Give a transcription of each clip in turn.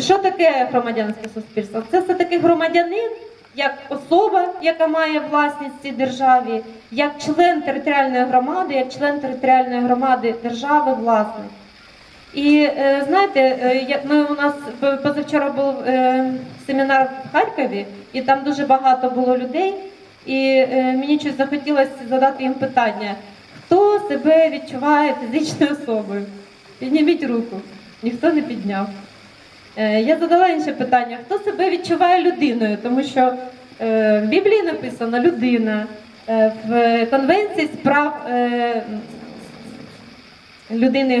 що таке громадянське суспільство? Це все таки громадянин, як особа, яка має власність цій державі, як член територіальної громади, як член територіальної громади держави, власник. І е, знаєте, е, ми у нас позавчора був е, семінар в Харкові, і там дуже багато було людей. І мені щось захотілося задати їм питання: хто себе відчуває фізичною особою? Підніміть руку. Ніхто не підняв. Е, Я задала інше питання: хто себе відчуває людиною? Тому що е, в Біблії написано людина, е, в Конвенції з прав е, людини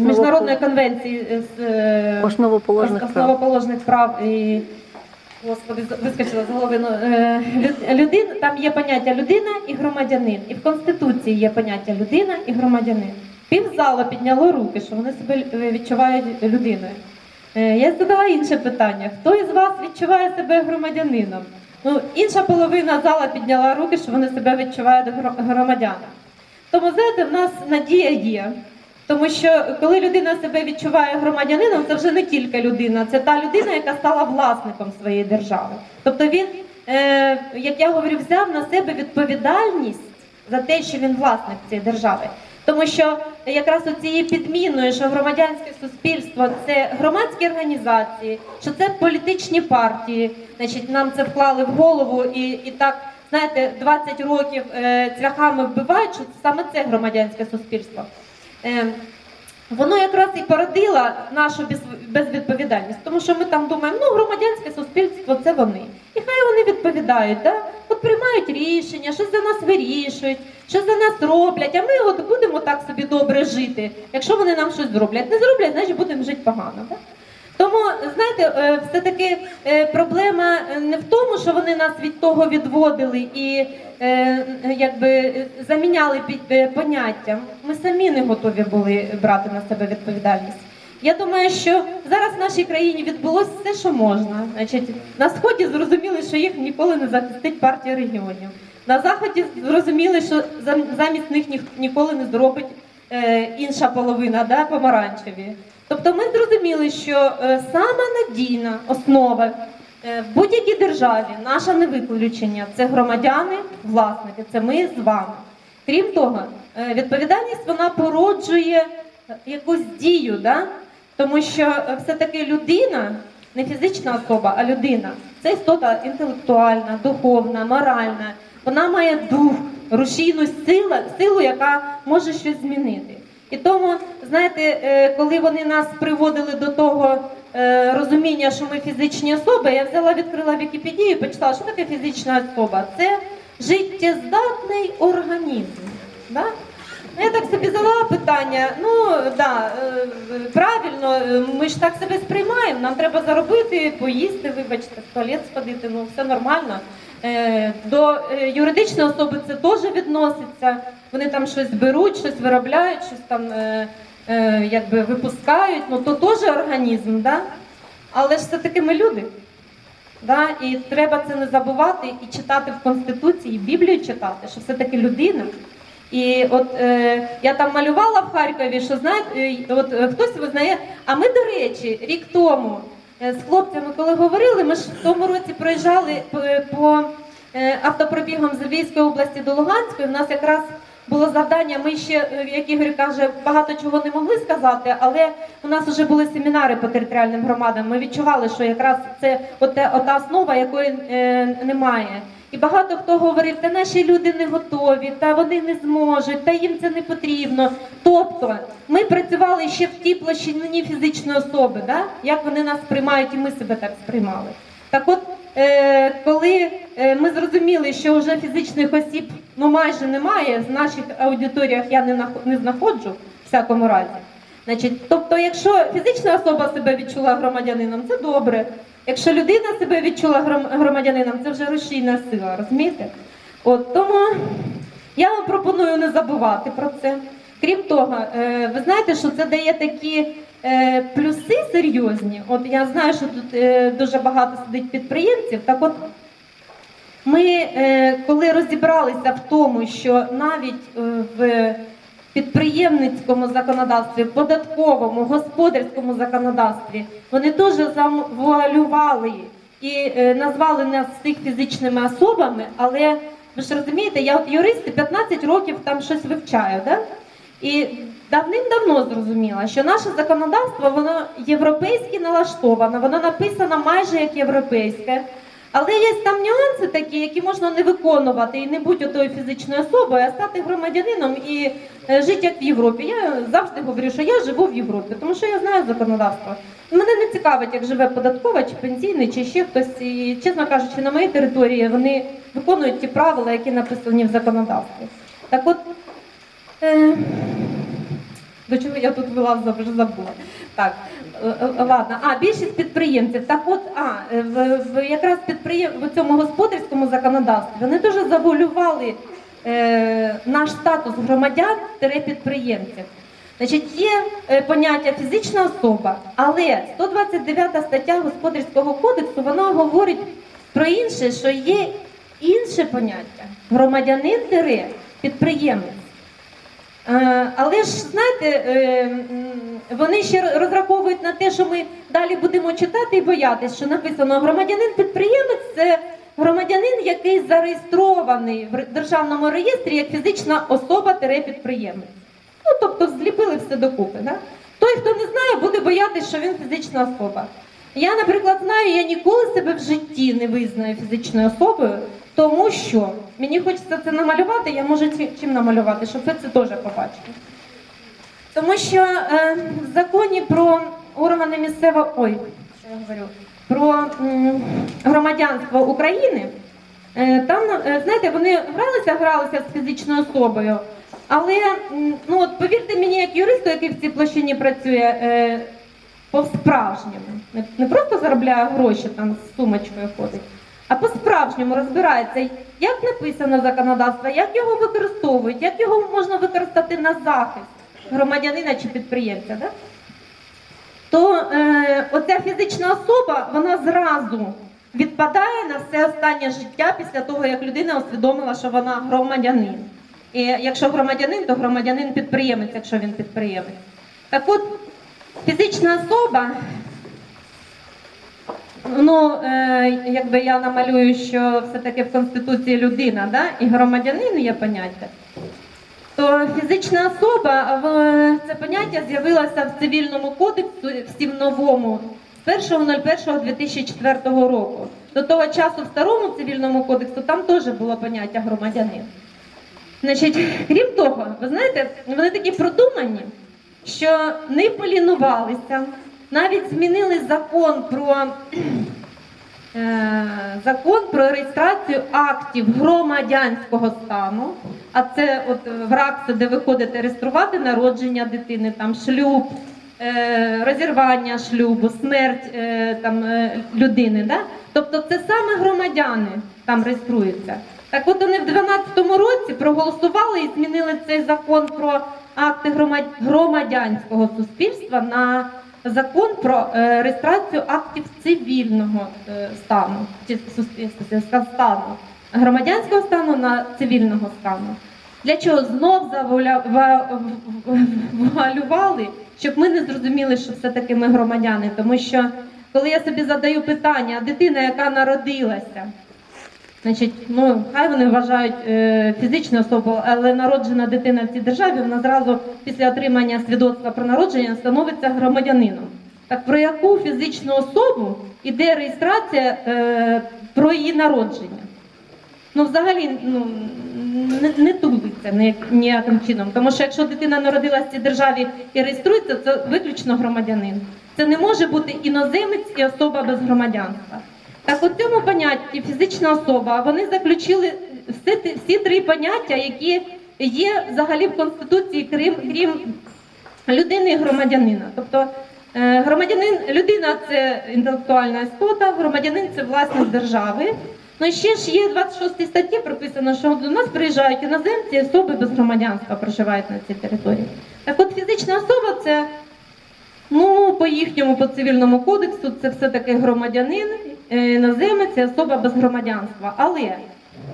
Міжнародної конвенції з е, Основоположних прав. прав і Господи, вискочила з голови. ну, е, там є поняття людина і громадянин. І в Конституції є поняття людина і громадянин. Півзала підняло руки, що вони себе е, відчувають людиною. Е, Я задала інше питання: хто із вас відчуває себе громадянином? Ну, інша половина зала підняла руки, що вони себе відчувають гро- громадянами. Тому знаєте, в нас надія є. Тому що коли людина себе відчуває громадянином, це вже не тільки людина, це та людина, яка стала власником своєї держави. Тобто він, е, як я говорю, взяв на себе відповідальність за те, що він власник цієї держави. Тому що якраз цією підміною, що громадянське суспільство це громадські організації, що це політичні партії, значить, нам це вклали в голову і, і так. Знаєте, 20 років е, цвяхами вбивають, що саме це громадянське суспільство. Е, Воно якраз і породило нашу безвідповідальність, тому що ми там думаємо, ну громадянське суспільство це вони. І хай вони відповідають, да? от приймають рішення, щось за нас вирішують, щось за нас роблять, а ми от собі добре жити. Якщо вони нам щось зроблять, не зроблять, значить будемо жити погано. Да? Тому, знаєте, е, все-таки е, проблема не в тому, що вони нас від того відводили і е, якби заміняли під поняттям. Ми самі не готові були брати на себе відповідальність. Я думаю, що зараз в нашій країні відбулося все, що можна. Значить, на сході зрозуміли, що їх ніколи не захистить партія регіонів. На заході зрозуміли, що замість них ніколи не зробить е, інша половина, да, помаранчеві. Тобто ми зрозуміли, що е, сама надійна основа е, в будь-якій державі, наша не виключення, це громадяни, власники, це ми з вами. Крім того, відповідальність вона породжує якусь дію, да? тому що все-таки людина, не фізична особа, а людина це істота інтелектуальна, духовна, моральна. Вона має дух, рушійну силу, силу, яка може щось змінити. І тому, знаєте, е, коли вони нас приводили до того е, розуміння, що ми фізичні особи, я взяла, відкрила Вікіпедію і почитала, що таке фізична особа. Це життєздатний організм. Да? Я так собі задала питання. Ну да, е, правильно, ми ж так себе сприймаємо. Нам треба заробити, поїсти, вибачте, в туалет сходити, ну все нормально. Е, До е, юридичної особи це теж відноситься. Вони там щось беруть, щось виробляють, щось там е, якби випускають. Ну то теж організм, да? але ж все-таки ми люди. Да? І треба це не забувати і читати в Конституції, і Біблію читати, що все-таки людина. І от е, я там малювала в Харкові, що знаєте, е, от е, хтось визнає. А ми, до речі, рік тому з хлопцями, коли говорили, ми ж в тому році проїжджали по, по е, автопробігам з Львівської області до Луганської. У нас якраз було завдання. Ми ще, е, як Ігор каже, багато чого не могли сказати, але у нас вже були семінари по територіальним громадам. Ми відчували, що якраз це оте, ота основа, якої е, немає. І багато хто говорив, та наші люди не готові, та вони не зможуть, та їм це не потрібно. Тобто ми працювали ще в тій площині фізичної особи, да? як вони нас сприймають, і ми себе так сприймали. Так от, коли е, ми зрозуміли, що вже фізичних осіб ну майже немає, в наших аудиторіях я не, нах- не знаходжу в всякому разі. Значить, тобто, якщо фізична особа себе відчула громадянином, це добре. Якщо людина себе відчула гром- громадянином, це вже рушійна сила, розумієте? От тому я вам пропоную не забувати про це. Крім того, е, ви знаєте, що це дає такі е, плюси серйозні. От я знаю, що тут е, дуже багато сидить підприємців. Так от ми, е, коли розібралися в тому, що навіть е, в підприємницькому законодавстві, податковому, господарському законодавстві, вони теж завуалювали і е, назвали нас всіх фізичними особами, але ви ж розумієте, я от юрист 15 років там щось вивчаю, да? І давним-давно зрозуміла, що наше законодавство воно європейське налаштоване, воно написано майже як європейське. Але є там нюанси такі, які можна не виконувати і не бути отою фізичною особою, а стати громадянином і е, жити як в Європі. Я завжди говорю, що я живу в Європі, тому що я знаю законодавство. Мене не цікавить, як живе податкова, чи пенсійний, чи ще хтось. І, чесно кажучи, на моїй території вони виконують ті правила, які написані в законодавстві. Так от. Е... До чого я тут вела вже забула. Так, е, е, ладно. А, більшість підприємців. Так от, а, е, в, якраз підприєм... в цьому господарському законодавстві вони дуже завуалювали е, наш статус громадян підприємців. Значить, є поняття фізична особа, але 129 стаття Господарського кодексу вона говорить про інше, що є інше поняття громадянин підприємець. Е, Але ж знаєте, е, вони ще розраховують на те, що ми далі будемо читати і боятися, що написано громадянин-підприємець це громадянин, який зареєстрований в державному реєстрі як фізична особа-підприємець. Ну, тобто зліпили все докупи. Да? Той, хто не знає, буде боятися, що він фізична особа. Я, наприклад, знаю, я ніколи себе в житті не визнаю фізичною особою, тому що мені хочеться це намалювати, я можу чим намалювати, щоб ви це теж побачили. Тому що е, в законі про органи місцевого ой, що я говорю, про м, громадянство України, е, там, е, знаєте, вони гралися, гралися з фізичною особою, але ну, от, повірте мені, як юристу, який в цій площині працює, е, по-справжньому. Не, не просто заробляє гроші там з сумочкою ходить, а по-справжньому розбирається, як написано законодавство, як його використовують, як його можна використати на захист громадянина чи підприємця. Да? То е, оця фізична особа, вона зразу відпадає на все останнє життя після того, як людина усвідомила, що вона громадянин. І якщо громадянин, то громадянин підприємець, якщо він підприємець. Так от, фізична особа, ну, е, якби я намалюю, що все-таки в Конституції людина, да? і громадянин є поняття, то фізична особа, це поняття з'явилося в цивільному кодексі, всім новому, з 1.01.2004 року. До того часу в старому цивільному кодексу там теж було поняття громадянин. Значить, крім того, ви знаєте, вони такі продумані, що не полінувалися, навіть змінили закон про е, закон про реєстрацію актів громадянського стану. А це от в РАК, де ви ходите реєструвати народження дитини, там шлюб, е, розірвання шлюбу, смерть е, там, е, людини. Да? Тобто це саме громадяни там реєструються. Так от вони в 2012 році проголосували і змінили цей закон про акти громадянського суспільства на закон про е, реєстрацію актів цивільного е, стану чи стану громадянського стану на цивільного стану. Для чого знов завуаля- ва- в- в- вуалювали, щоб ми не зрозуміли, що все-таки ми громадяни. Тому що коли я собі задаю питання, дитина, яка народилася, Значить, ну хай вони вважають е, фізичну особу, але народжена дитина в цій державі вона зразу після отримання свідоцтва про народження становиться громадянином. Так про яку фізичну особу іде реєстрація е, про її народження? Ну, взагалі, ну не, не тулиться ніяким чином. Тому що якщо дитина народилася в цій державі і реєструється, це виключно громадянин. Це не може бути іноземець і особа без громадянства. Так у цьому понятті фізична особа вони заключили всі, всі три поняття, які є взагалі в Конституції, крім, крім людини і громадянина. Тобто е, громадянин, людина це інтелектуальна істота, громадянин це власник держави. Ну і ще ж є 26 статті прописано, що до нас приїжджають іноземці, особи без громадянства проживають на цій території. Так от фізична особа це Ну, по їхньому по цивільному кодексу це все-таки громадянин, іноземець, і особа без громадянства. Але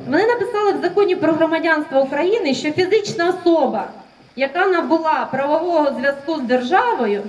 вони написали в законі про громадянство України, що фізична особа, яка набула правового зв'язку з державою